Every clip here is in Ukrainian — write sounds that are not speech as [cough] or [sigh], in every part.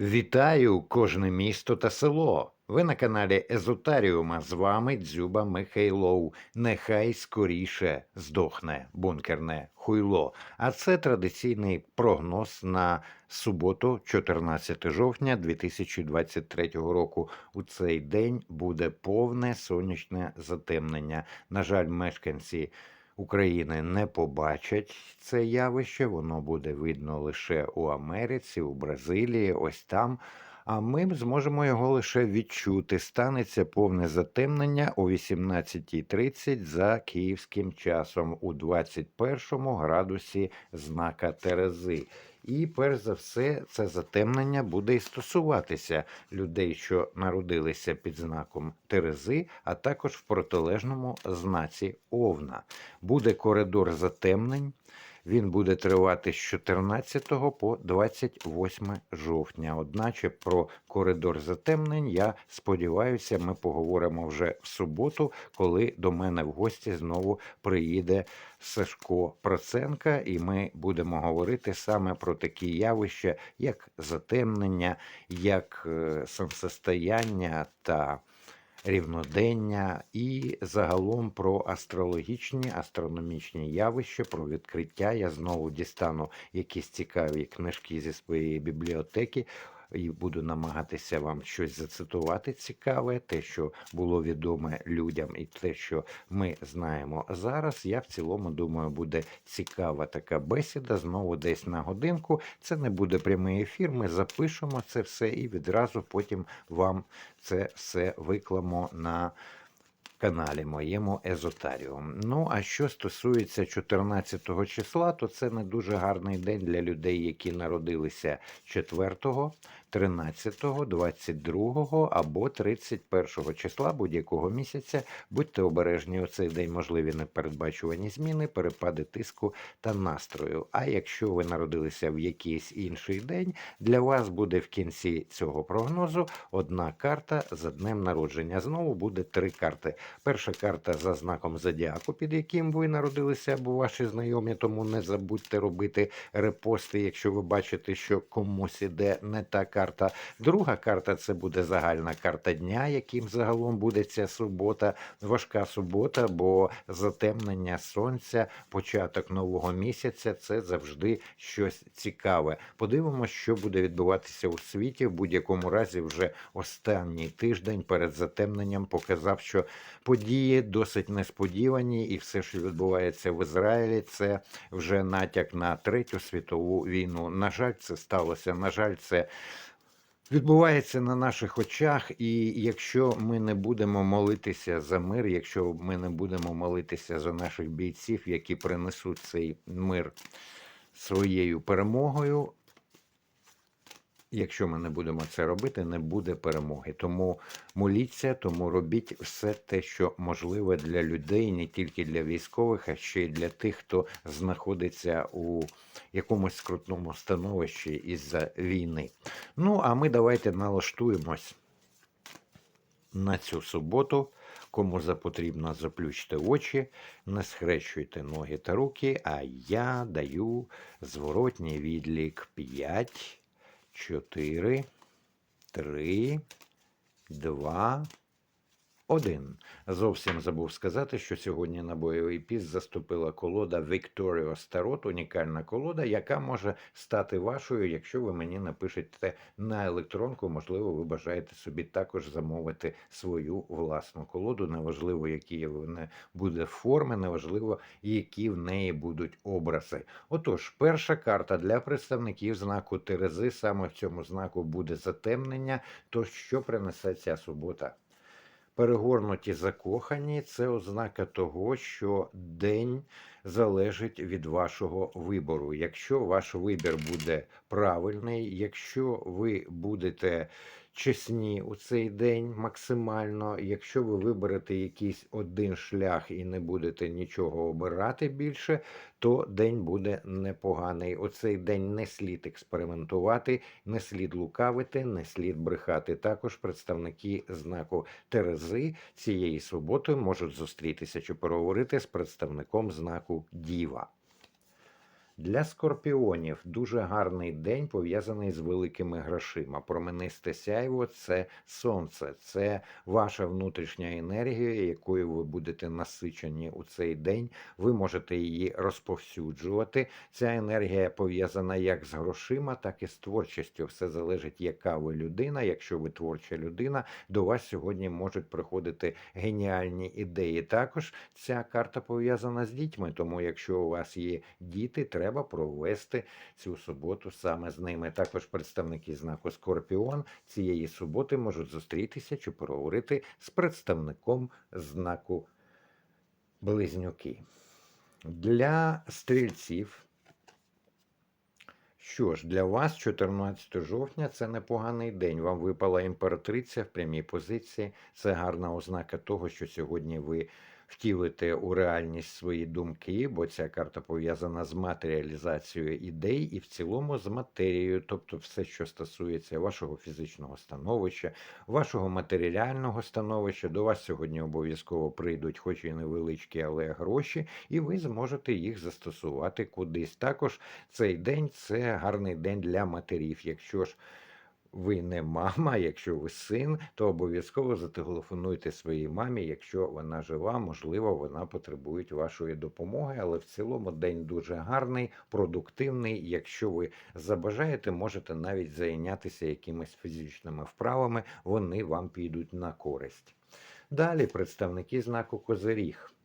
Вітаю кожне місто та село. Ви на каналі Езотаріума. З вами Дзюба Михайлов. Нехай скоріше здохне бункерне хуйло. А це традиційний прогноз на суботу, 14 жовтня 2023 року. У цей день буде повне сонячне затемнення. На жаль, мешканці України не побачать це явище, воно буде видно лише у Америці, у Бразилії, ось там. А ми зможемо його лише відчути. Станеться повне затемнення о 18.30 за київським часом у 21 градусі знака Терези. І перш за все, це затемнення буде і стосуватися людей, що народилися під знаком Терези, а також в протилежному знаці Овна. Буде коридор затемнень. Він буде тривати з 14 по 28 жовтня. Одначе про коридор затемнень я сподіваюся, ми поговоримо вже в суботу, коли до мене в гості знову приїде Сашко Проценка, і ми будемо говорити саме про такі явища, як затемнення, як е, сонцестояння та рівнодення і загалом про астрологічні, астрономічні явища, про відкриття. Я знову дістану якісь цікаві книжки зі своєї бібліотеки. І буду намагатися вам щось зацитувати цікаве, те, що було відоме людям, і те, що ми знаємо зараз. Я в цілому думаю, буде цікава така бесіда. Знову десь на годинку. Це не буде прямий ефір. Ми запишемо це все і відразу потім вам це все викламо на каналі моєму Езотаріум. Ну, а що стосується 14 числа, то це не дуже гарний день для людей, які народилися 4, 13, 22 або 31 числа будь-якого місяця. Будьте обережні у цей день можливі непередбачувані зміни, перепади тиску та настрою. А якщо ви народилися в якийсь інший день, для вас буде в кінці цього прогнозу одна карта за днем народження. Знову буде три карти. Перша карта за знаком зодіаку, під яким ви народилися, або ваші знайомі, тому не забудьте робити репости, якщо ви бачите, що комусь іде не та карта. Друга карта це буде загальна карта дня, яким загалом буде ця субота, важка субота, бо затемнення сонця, початок нового місяця це завжди щось цікаве. Подивимося, що буде відбуватися у світі. В будь-якому разі, вже останній тиждень перед затемненням показав, що події досить несподівані, і все, що відбувається в Ізраїлі, це вже натяк на третю світову війну. На жаль, це сталося. На жаль, це. Відбувається на наших очах, і якщо ми не будемо молитися за мир, якщо ми не будемо молитися за наших бійців, які принесуть цей мир своєю перемогою, Якщо ми не будемо це робити, не буде перемоги. Тому моліться, тому робіть все те, що можливе для людей, не тільки для військових, а ще й для тих, хто знаходиться у якомусь скрутному становищі із-за війни. Ну, а ми давайте налаштуємось на цю суботу. Кому запотрібно, заплющте очі, не схрещуйте ноги та руки, а я даю зворотній відлік 5. Чотири, три, два, один. Зовсім забув сказати, що сьогодні на бойовий піс заступила колода Victorious Tarot, унікальна колода, яка може стати вашою, якщо ви мені напишете на електронку. Можливо, ви бажаєте собі також замовити свою власну колоду. Неважливо, які вона буде форми, неважливо, які в неї будуть образи. Отож, перша карта для представників знаку Терези. Саме в цьому знаку буде затемнення. То що принесе ця субота? Перегорнуті закохані це ознака того, що день залежить від вашого вибору. Якщо ваш вибір буде правильний, якщо ви будете чесні у цей день максимально, якщо ви виберете якийсь один шлях і не будете нічого обирати більше, то день буде непоганий. Оцей день не слід експериментувати, не слід лукавити, не слід брехати. Також представники знаку Терези цієї суботи можуть зустрітися чи переговорити з представником знаку Діва. Для скорпіонів дуже гарний день пов'язаний з великими грошима. Променисте сяйво це сонце, це ваша внутрішня енергія, якою ви будете насичені у цей день. Ви можете її розповсюджувати. Ця енергія пов'язана як з грошима, так і з творчістю. Все залежить, яка ви людина. Якщо ви творча людина, до вас сьогодні можуть приходити геніальні ідеї. Також ця карта пов'язана з дітьми, тому якщо у вас є діти, треба провести цю суботу саме з ними. Також представники знаку Скорпіон цієї суботи можуть зустрітися чи поговорити з представником знаку Близнюки. Для стрільців. Що ж, для вас 14 жовтня це непоганий день. Вам випала імператриця в прямій позиції. Це гарна ознака того, що сьогодні ви втілите у реальність свої думки, бо ця карта пов'язана з матеріалізацією ідей і в цілому з матерією, тобто все, що стосується вашого фізичного становища, вашого матеріального становища. До вас сьогодні обов'язково прийдуть, хоч і невеличкі, але гроші, і ви зможете їх застосувати кудись. Також цей день це гарний день для матерів. Якщо ж ви не мама, [laughs] якщо ви син, то обов'язково зателефонуйте своїй мамі, якщо вона жива, можливо, вона потребує вашої допомоги, але в цілому день дуже гарний, продуктивний. Якщо ви забажаєте, можете навіть зайнятися якимись фізичними вправами, вони вам підуть на користь. Далі представники знаку Козиріг.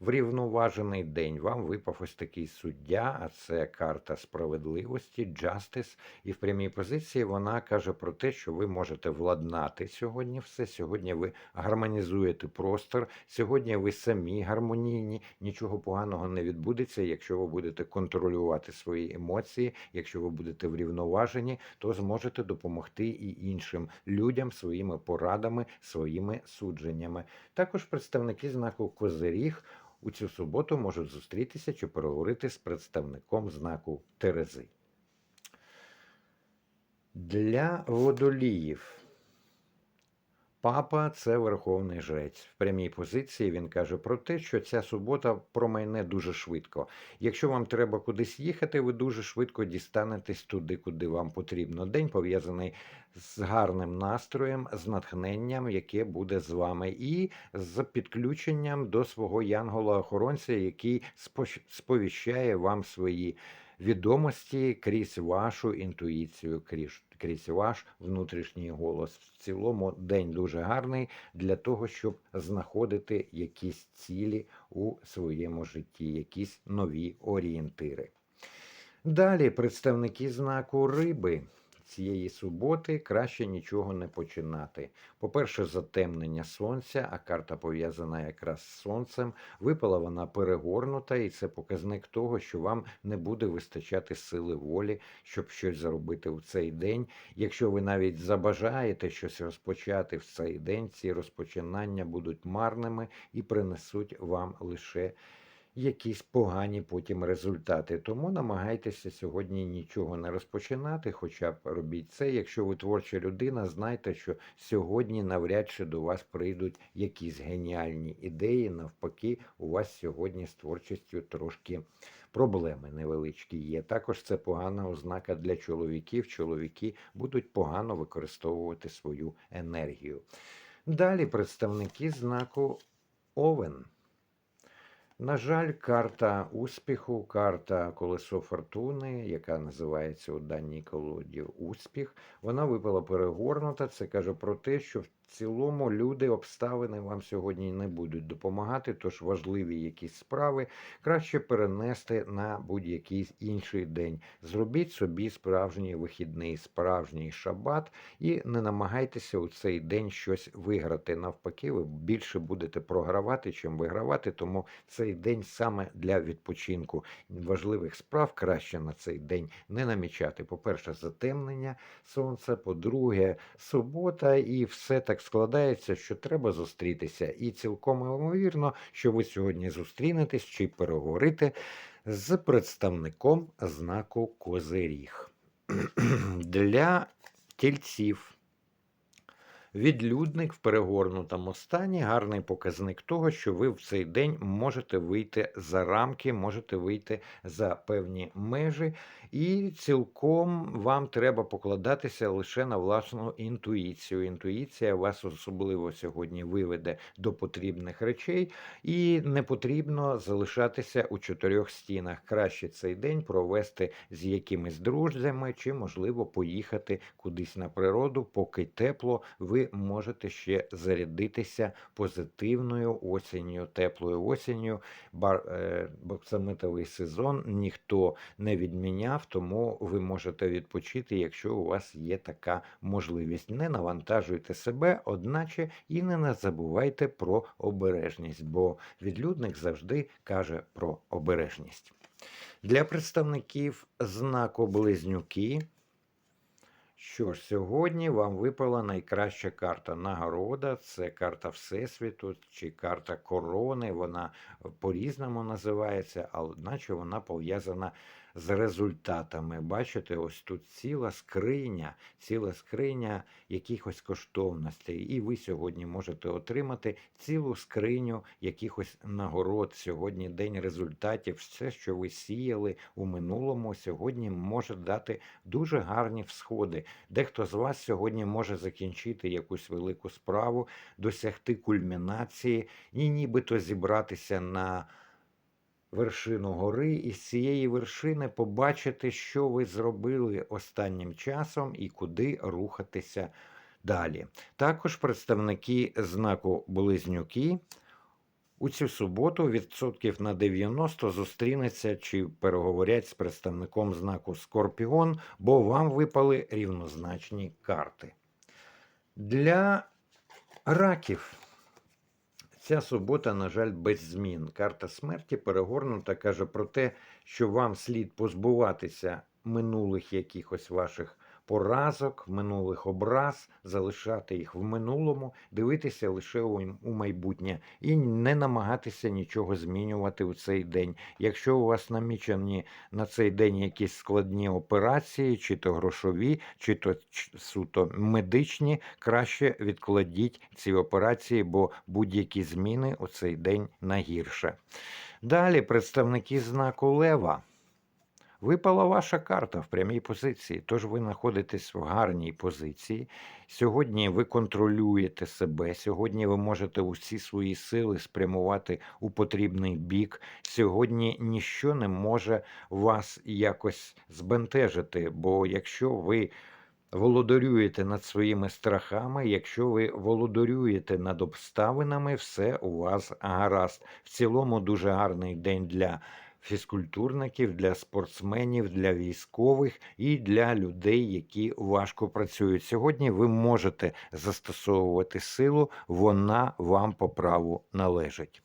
Врівноважений день вам випав ось такий суддя, а це карта справедливості, Justice. І в прямій позиції вона каже про те, що ви можете владнати сьогодні все. Сьогодні ви гармонізуєте простор, сьогодні ви самі гармонійні, нічого поганого не відбудеться. Якщо ви будете контролювати свої емоції, якщо ви будете врівноважені, то зможете допомогти і іншим людям своїми порадами, своїми судженнями. Також представники знаку Козиріг у цю суботу можуть зустрітися чи переговорити з представником знаку Терези. Для водоліїв. Папа це верховний жрець. В прямій позиції він каже про те, що ця субота промайне дуже швидко. Якщо вам треба кудись їхати, ви дуже швидко дістанетесь туди, куди вам потрібно. День пов'язаний з гарним настроєм, з натхненням, яке буде з вами, і з підключенням до свого янгола-охоронця, який сповіщає вам свої відомості крізь вашу інтуїцію, крізь, крізь ваш внутрішній голос. В цілому день дуже гарний для того, щоб знаходити якісь цілі у своєму житті, якісь нові орієнтири. Далі представники знаку риби цієї суботи краще нічого не починати. По-перше, затемнення сонця, а карта пов'язана якраз з сонцем. Випала вона перегорнута, і це показник того, що вам не буде вистачати сили волі, щоб щось заробити в цей день. Якщо ви навіть забажаєте щось розпочати в цей день, ці розпочинання будуть марними і принесуть вам лише якісь погані потім результати. Тому намагайтеся сьогодні нічого не розпочинати, хоча б робіть це. Якщо ви творча людина, знайте, що сьогодні навряд чи до вас прийдуть якісь геніальні ідеї. Навпаки, у вас сьогодні з творчістю трошки. Проблеми невеличкі є. Також це погана ознака для чоловіків. Чоловіки будуть погано використовувати свою енергію. Далі представники знаку Овен. На жаль, карта успіху, карта колесо фортуни, яка називається у даній колоді успіх, вона випала перегорнута. Це каже про те, що в цілому люди, обставини вам сьогодні не будуть допомагати, тож важливі якісь справи краще перенести на будь-який інший день. Зробіть собі справжній вихідний, справжній шабат і не намагайтеся у цей день щось виграти. Навпаки, ви більше будете програвати, чим вигравати, тому цей день саме для відпочинку важливих справ краще на цей день не намічати. По-перше, затемнення сонця, по-друге, субота, і все так складається, що треба зустрітися. І цілком ймовірно, що ви сьогодні зустрінетесь чи переговорите з представником знаку Козиріг. [clears throat] Для тільців. Відлюдник в перегорнутому стані гарний показник того, що ви в цей день можете вийти за рамки, можете вийти за певні межі, і цілком вам треба покладатися лише на власну інтуїцію. Інтуїція вас особливо сьогодні виведе до потрібних речей, і не потрібно залишатися у чотирьох стінах. Краще цей день провести з якимись друзями, чи, можливо, поїхати кудись на природу, поки тепло, ви можете ще зарядитися позитивною осінню, теплою осінню. Е, боксаметовий сезон ніхто не відміняв, тому ви можете відпочити, якщо у вас є така можливість. Не навантажуйте себе, одначе і не забувайте про обережність, бо відлюдник завжди каже про обережність. Для представників знаку Близнюки. Що ж, сьогодні вам випала найкраща карта нагорода. Це карта Всесвіту чи карта корони. Вона по-різному називається, але одначе вона пов'язана з результатами. Бачите, ось тут ціла скриня, ціла скриня якихось коштовностей. І ви сьогодні можете отримати цілу скриню якихось нагород. Сьогодні день результатів. Все, що ви сіяли у минулому, сьогодні може дати дуже гарні всходи. Дехто з вас сьогодні може закінчити якусь велику справу, досягти кульмінації і нібито зібратися на вершину гори і з цієї вершини побачити, що ви зробили останнім часом і куди рухатися далі. Також представники знаку Близнюки. У цю суботу відсотків на 90 зустрінеться чи переговорять з представником знаку Скорпіон, бо вам випали рівнозначні карти. Для раків ця субота, на жаль, без змін. Карта смерті перегорнута каже про те, що вам слід позбуватися минулих якихось ваших поразок, минулих образ, залишати їх в минулому, дивитися лише у, майбутнє і не намагатися нічого змінювати у цей день. Якщо у вас намічені на цей день якісь складні операції, чи то грошові, чи то суто медичні, краще відкладіть ці операції, бо будь-які зміни у цей день нагірше. Далі представники знаку Лева. Випала ваша карта в прямій позиції, тож ви знаходитесь в гарній позиції. Сьогодні ви контролюєте себе, сьогодні ви можете усі свої сили спрямувати у потрібний бік. Сьогодні ніщо не може вас якось збентежити, бо якщо ви володарюєте над своїми страхами, якщо ви володарюєте над обставинами, все у вас гаразд. В цілому дуже гарний день для фізкультурників, для спортсменів, для військових і для людей, які важко працюють. Сьогодні ви можете застосовувати силу, вона вам по праву належить.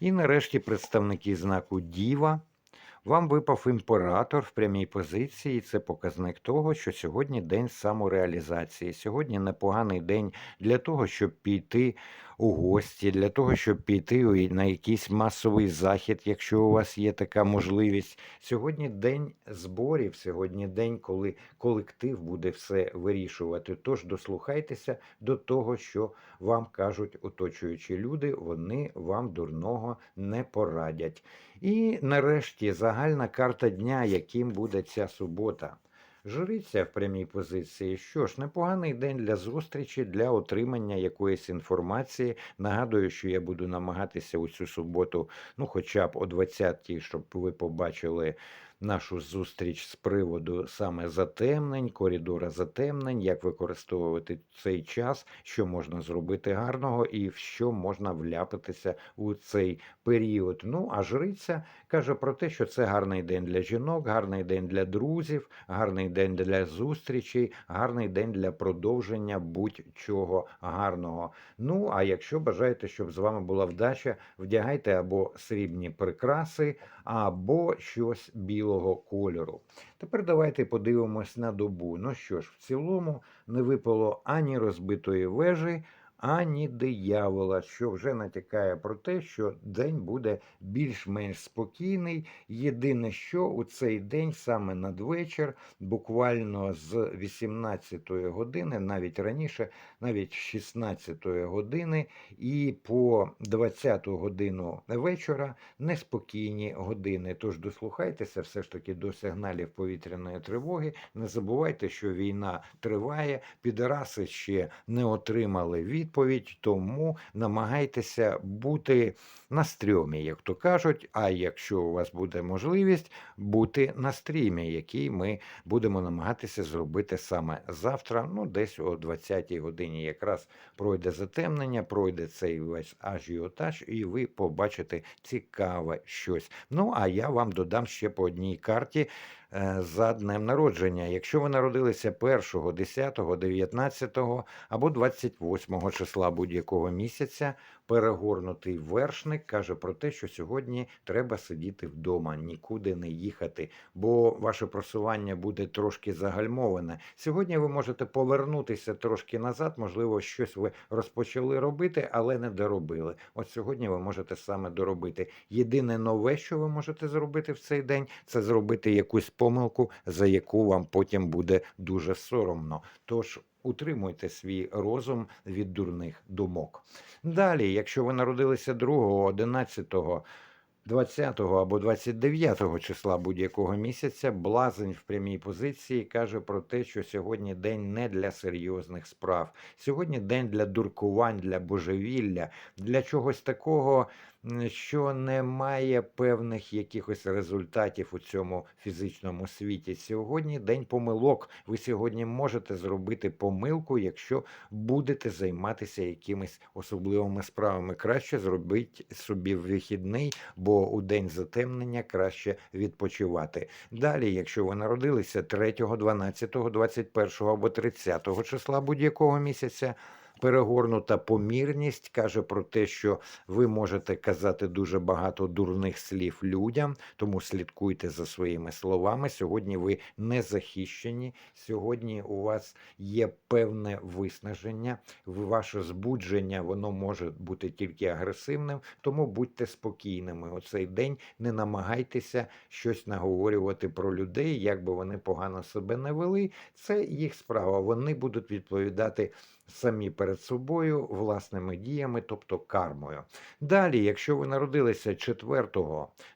І нарешті представники знаку Діва. Вам випав імператор в прямій позиції. Це показник того, що сьогодні день самореалізації. Сьогодні непоганий день для того, щоб піти у гості, для того, щоб піти на якийсь масовий захід, якщо у вас є така можливість. Сьогодні день зборів, сьогодні день, коли колектив буде все вирішувати. Тож дослухайтеся до того, що вам кажуть оточуючі люди, вони вам дурного не порадять. І нарешті загальна карта дня, яким буде ця субота. Жриця в прямій позиції. Що ж, непоганий день для зустрічі, для отримання якоїсь інформації. Нагадую, що я буду намагатися у цю суботу, ну, хоча б о 20-й, щоб ви побачили нашу зустріч з приводу саме затемнень, коридора затемнень, як використовувати цей час, що можна зробити гарного і в що можна вляпатися у цей період. Ну а жриця каже про те, що це гарний день для жінок, гарний день для друзів, гарний день для зустрічей, гарний день для продовження будь-чого гарного. Ну а якщо бажаєте, щоб з вами була вдача, вдягайте або срібні прикраси, або щось білого кольору. Тепер давайте подивимось на добу. Ну що ж, в цілому не випало ані розбитої вежі, ані диявола, що вже натякає про те, що день буде більш-менш спокійний. Єдине, що у цей день, саме надвечір, буквально з 18-ї години, навіть раніше, навіть з 16-ї години, і по 20-ту годину вечора неспокійні години. Тож дослухайтеся все ж таки до сигналів повітряної тривоги. Не забувайте, що війна триває, підараси ще не отримали відповідь, тому намагайтеся бути на стрьомі, як то кажуть. А якщо у вас буде можливість бути на стрімі, який ми будемо намагатися зробити саме завтра, ну десь о 20-й годині, якраз пройде затемнення, пройде цей весь ажіотаж, і ви побачите цікаве щось. Ну а я вам додам ще по одній карті за днем народження. Якщо ви народилися 1, 10, 19 або 28 числа будь-якого місяця, перегорнутий вершник каже про те, що сьогодні треба сидіти вдома, нікуди не їхати, бо ваше просування буде трошки загальмоване. Сьогодні ви можете повернутися трошки назад, можливо, щось ви розпочали робити, але не доробили. От сьогодні ви можете саме доробити. Єдине нове, що ви можете зробити в цей день, це зробити якусь помилку, за яку вам потім буде дуже соромно. Тож утримуйте свій розум від дурних думок. Далі, якщо ви народилися 2, 11, 20 або 29 числа будь-якого місяця, блазень в прямій позиції каже про те, що сьогодні день не для серйозних справ. Сьогодні день для дуркувань, для божевілля, для чогось такого, що не має певних якихось результатів у цьому фізичному світі. Сьогодні день помилок. Ви сьогодні можете зробити помилку, якщо будете займатися якимись особливими справами. Краще зробіть собі вихідний, бо у день затемнення краще відпочивати. Далі, якщо ви народилися 3, 12, 21 або 30 числа будь-якого місяця. Перегорнута помірність каже про те, що ви можете казати дуже багато дурних слів людям, тому слідкуйте за своїми словами. Сьогодні ви не захищені. Сьогодні у вас є певне виснаження, ваше збудження воно може бути тільки агресивним, тому будьте спокійними. У цей день не намагайтеся щось наговорювати про людей, як би вони погано себе не вели. Це їх справа. Вони будуть відповідати самі перед собою власними діями, тобто кармою. Далі, якщо ви народилися 4,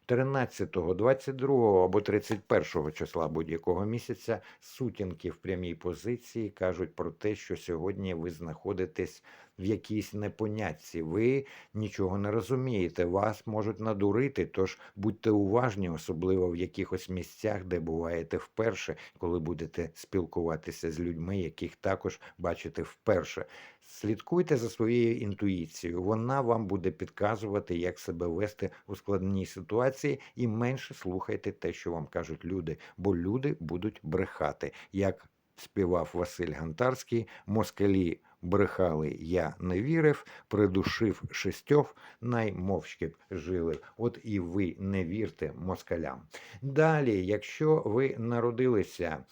13, 22 або 31 числа будь-якого місяця, сутінки в прямій позиції кажуть про те, що сьогодні ви знаходитесь в якійсь непонятці. Ви нічого не розумієте, вас можуть надурити, тож будьте уважні, особливо в якихось місцях, де буваєте вперше, коли будете спілкуватися з людьми, яких також бачите вперше. Слідкуйте за своєю інтуїцією, вона вам буде підказувати, як себе вести у складній ситуації, і менше слухайте те, що вам кажуть люди, бо люди будуть брехати. Як співав Василь Гантарський, москалі брехали, я не вірив, придушив шістьох, наймовчки б жили. От і ви не вірте москалям. Далі, якщо ви народилися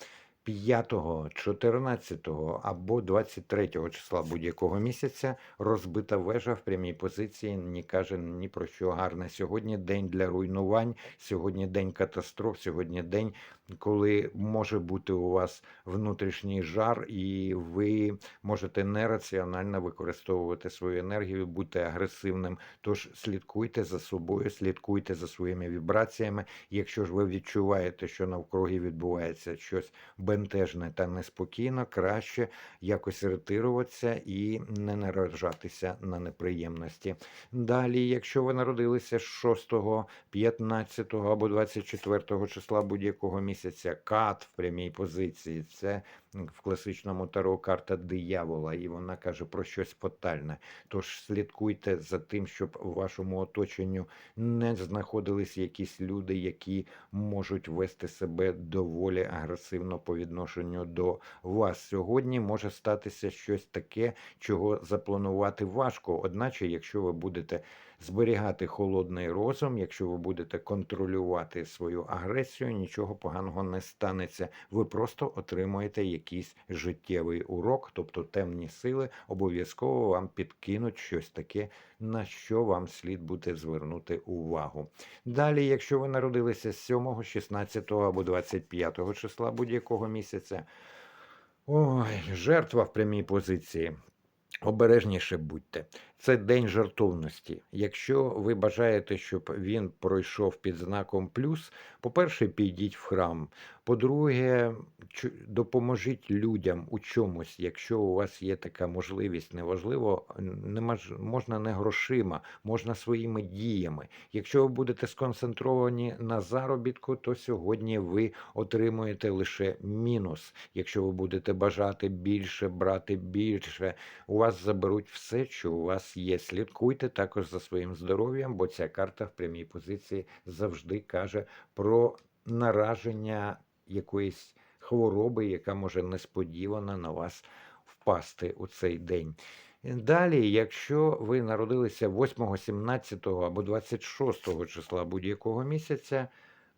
5, 14 або 23 числа будь-якого місяця розбита вежа в прямій позиції не каже ні про що гарне. Сьогодні день для руйнувань, сьогодні день катастроф, сьогодні день, коли може бути у вас внутрішній жар, і ви можете нераціонально використовувати свою енергію, бути агресивним. Тож слідкуйте за собою, слідкуйте за своїми вібраціями. Якщо ж ви відчуваєте, що навкруги відбувається щось бентежне та неспокійно, краще якось ретируватися і не наражатися на неприємності. Далі, якщо ви народилися 6, 15 або 24 числа будь-якого місяця, кат в прямій позиції, це в класичному таро карта диявола, і вона каже про щось фатальне. Тож слідкуйте за тим, щоб у вашому оточенню не знаходились якісь люди, які можуть вести себе доволі агресивно по відношенню до вас. Сьогодні може статися щось таке, чого запланувати важко. Одначе, якщо ви будете зберігати холодний розум. Якщо ви будете контролювати свою агресію, нічого поганого не станеться. Ви просто отримуєте якийсь життєвий урок, тобто темні сили обов'язково вам підкинуть щось таке, на що вам слід буде звернути увагу. Далі, якщо ви народилися з 7, 16 або 25 числа будь-якого місяця, ой, жертва в прямій позиції. Обережніше будьте. Це день жертовності. Якщо ви бажаєте, щоб він пройшов під знаком плюс, по-перше, підіть в храм. По-друге, допоможіть людям у чомусь, якщо у вас є така можливість, неважливо, не можна не грошима, можна своїми діями. Якщо ви будете сконцентровані на заробітку, то сьогодні ви отримуєте лише мінус. Якщо ви будете бажати більше, брати більше, у вас заберуть все, що у вас є. Слідкуйте також за своїм здоров'ям, бо ця карта в прямій позиції завжди каже про нараження якоїсь хвороби, яка може несподівано на вас впасти у цей день. Далі, якщо ви народилися 8, 17 або 26 числа будь-якого місяця,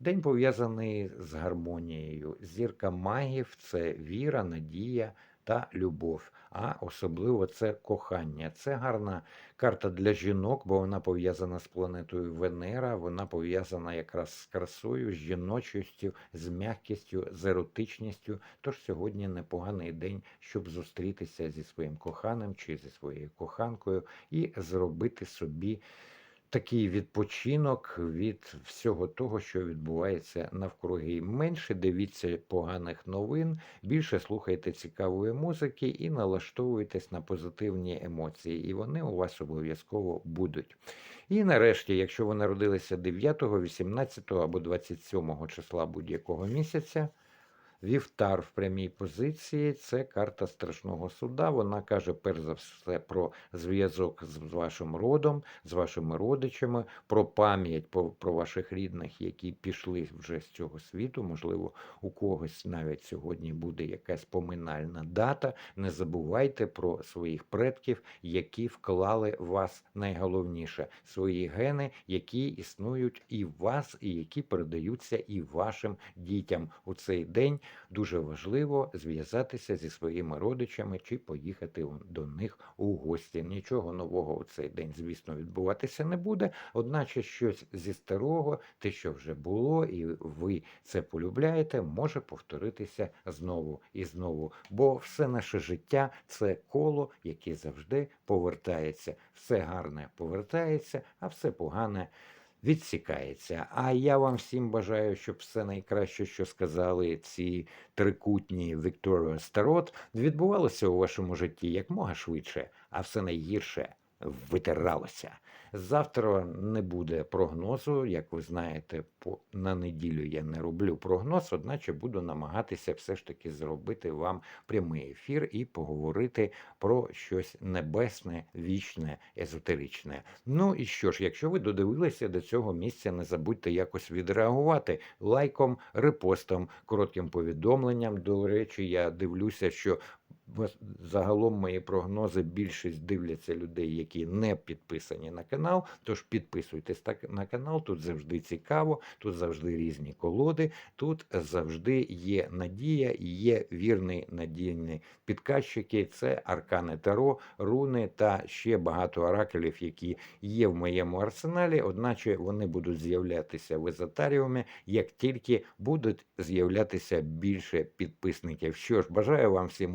день пов'язаний з гармонією. Зірка магів це віра, надія та любов, а особливо це кохання. Це гарна карта для жінок, бо вона пов'язана з планетою Венера, вона пов'язана якраз з красою, з жіночістю, з м'якістю, з еротичністю. Тож сьогодні непоганий день, щоб зустрітися зі своїм коханим чи зі своєю коханкою і зробити собі такий відпочинок від всього того, що відбувається навкруги. Менше дивіться поганих новин, більше слухайте цікавої музики і налаштовуйтесь на позитивні емоції, і вони у вас обов'язково будуть. І нарешті, якщо ви народилися 9, 18 або 27 числа будь-якого місяця, Вівтар в прямій позиції це карта страшного суда. Вона каже перш за все про зв'язок з вашим родом, з вашими родичами, про пам'ять про ваших рідних, які пішли вже з цього світу. Можливо, у когось навіть сьогодні буде якась поминальна дата. Не забувайте про своїх предків, які вклали вас найголовніше свої гени, які існують і в вас, і які передаються і вашим дітям у цей день. Дуже важливо зв'язатися зі своїми родичами чи поїхати до них у гості. Нічого нового у цей день, звісно, відбуватися не буде. Одначе щось зі старого, те, що вже було, і ви це полюбляєте, може повторитися знову і знову. Бо все наше життя це коло, яке завжди повертається. Все гарне повертається, а все погане відсікається. А я вам всім бажаю, щоб все найкраще, що сказали ці трикутні Victorious Старот, відбувалося у вашому житті якмога швидше, а все найгірше витиралося. Завтра не буде прогнозу, як ви знаєте, по на неділю я не роблю прогноз, одначе буду намагатися все ж таки зробити вам прямий ефір і поговорити про щось небесне, вічне, езотеричне. Ну і що ж, якщо ви додивилися до цього місця, не забудьте якось відреагувати лайком, репостом, коротким повідомленням. До речі, я дивлюся, що загалом мої прогнози більшість дивляться людей, які не підписані на канал. Тож підписуйтесь так на канал. Тут завжди цікаво, тут завжди різні колоди, тут завжди є надія є вірні надійні підказчики. Це аркани Таро, руни та ще багато оракелів, які є в моєму арсеналі. Одначе вони будуть з'являтися в езотаріумі, як тільки будуть з'являтися більше підписників. Що ж, бажаю вам всім